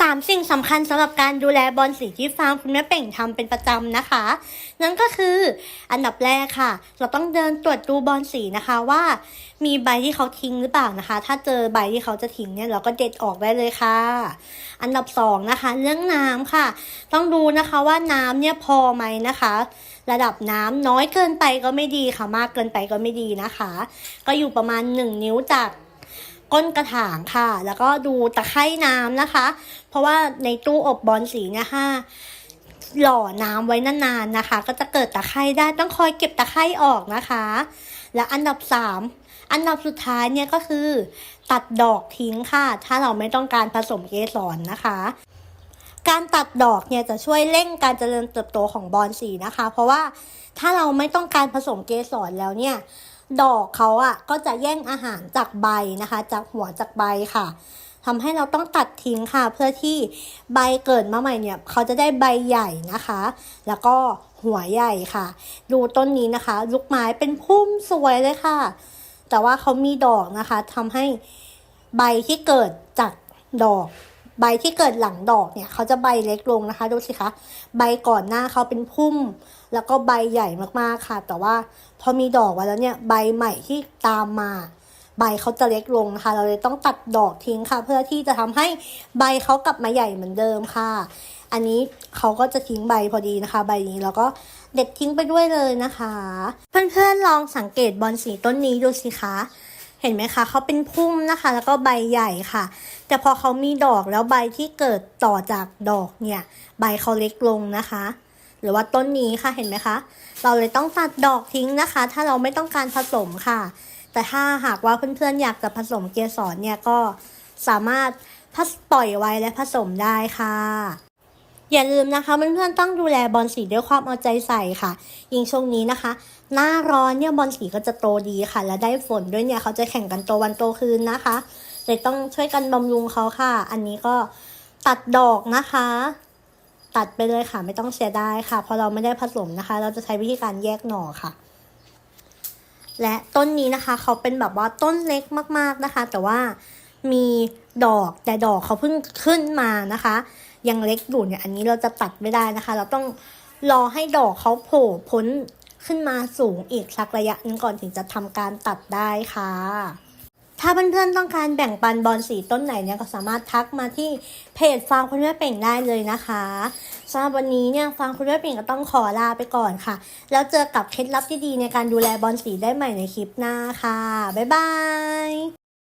สามสิ่งสำคัญสำหรับการดูแลบอลสีที่ฟาร์มคุณแม่เป่งทำเป็นประจำนะคะ นั่นก็คืออันดับแรกค่ะ เราต้องเดินตรวจดูบอลสีนะคะว่า มีใบที่เขาทิ้งหรือเปล่านะคะ ถ้าเจอใบที่เขาจะทิ้งเนี่ยเราก็เด็ดออกได้เลยค่ะ อันดับสองนะคะเรื่องน้ำค่ะ ต้องดูนะคะว่าน้ำเนี่ยพอไหมนะคะ ระดับน้ำน้อยเกินไปก็ไม่ดีค่ะ มากเกินไปก็ไม่ดีนะคะ ก็อยู่ประมาณ 1 นิ้วจาก ก้นกระถางค่ะ แล้วก็ดูตะไคร่น้ำนะคะ เพราะว่าในตู้อบบอลสีเนี่ยค่ะหล่อน้ำไว้นานๆนะคะ ก็จะเกิดตะไคร่ได้ต้องคอยเก็บตะไคร่ออกนะคะ และอันดับสามอันดับสุดท้ายเนี่ยก็คือ ตัดดอกทิ้งค่ะ ถ้าเราไม่ต้องการผสมเกสรนะคะ การตัดดอกเนี่ยจะช่วยเร่งการเจริญเติบโตของบอลสีนะคะ เพราะว่าถ้าเราไม่ต้องการผสมเกสรแล้วเนี่ย ดอกเขาอะ่ะก็จะแย่งอาหารจากใบนะคะ จากหัวจากใบค่ะทำให้เราต้องตัดทิ้งค่ะ เพื่อที่ใบเกิดมาใหม่เนี่ยเขาจะได้ใบใหญ่นะคะ แล้วก็หัวใหญ่ค่ะ ดูต้นนี้นะคะ ลูกไม้เป็นพุ่มสวยเลยค่ะ แต่ว่าเขามีดอกนะคะทำให้ใบที่เกิดจากดอก ใบที่เกิดหลังดอกเนี่ยเขาจะใบเล็กลงนะคะ ดูสิคะ ใบก่อนหน้าเขาเป็นพุ่ม แล้วก็ใบใหญ่มากๆค่ะ แต่ว่าพอมีดอกไว้แล้วเนี่ยใบใหม่ที่ตามมา ใบเขาจะเล็กลงนะคะ เราเลยต้องตัดดอกทิ้งค่ะ เพื่อที่จะทำให้ใบเขากลับมาใหญ่เหมือนเดิมค่ะ อันนี้เขาก็จะทิ้งใบพอดีนะคะ ใบนี้แล้วก็เด็ดทิ้งไปด้วยเลยนะคะ เพื่อนๆลองสังเกตบอลสีต้นนี้ดูสิคะ ห็นไหมคะเขาเป็นพุ่มนะคะ แล้วก็ใบใหญ่ค่ะ แต่พอเขามีดอกแล้วใบที่เกิดต่อจากดอกเนี่ย ใบเขาเล็กลงนะคะ หรือว่าต้นนี้ค่ะเห็นไหมคะ เราเลยต้องตัดดอกทิ้งนะคะ ถ้าเราไม่ต้องการผสมค่ะ แต่ถ้าหากว่าเพื่อนๆอยากจะผสมเกสรเนี่ยก็สามารถพัสปล่อยไว้และผสมได้ค่ะ อย่าลืมนะคะเพื่อนๆต้องดูแลบอลสีด้วยความเอาใจใส่ค่ะ ยิ่งช่วงนี้นะคะ หน้าร้อนเนี่ยบอลสีก็จะโตดีค่ะ และได้ฝนด้วยเนี่ยเขาจะแข่งกันโตวันโตคืนนะคะเลยต้องช่วยกันบำรุงเขาค่ะ อันนี้ก็ตัดดอกนะคะ ตัดไปเลยค่ะ ไม่ต้องเสียดายค่ะพราะเราไม่ได้ผสมนะคะ เราจะใช้วิธีการแยกหน่อค่ะ และต้นนี้นะคะ เขาเป็นแบบว่าต้นเล็กมาก ๆนะคะ แต่ว่า มีดอกแต่ดอกเขาเพิ่งขึ้นมานะคะ ยังเล็กอยู่เนี่ยอันนี้เราจะตัดไม่ได้นะคะ เราต้องรอให้ดอกเขาโผล่พ้นขึ้นมาสูงอีกสักระยะนึงก่อนถึงจะทำการตัดได้ค่ะ ถ้าเพื่อนๆต้องการแบ่งปันบอลสีต้นไหนเนี่ยก็สามารถทักมาที่เพจฟาร์มคุณแม่เป่งได้เลยนะคะสำหรับวันนี้เนี่ยฟาร์มคุณแม่เป่งก็ต้องขอลาไปก่อนค่ะ แล้วเจอกับเคล็ดลับที่ดีในการดูแลบอลสีได้ใหม่ในคลิปหน้าค่ะ บ๊ายบาย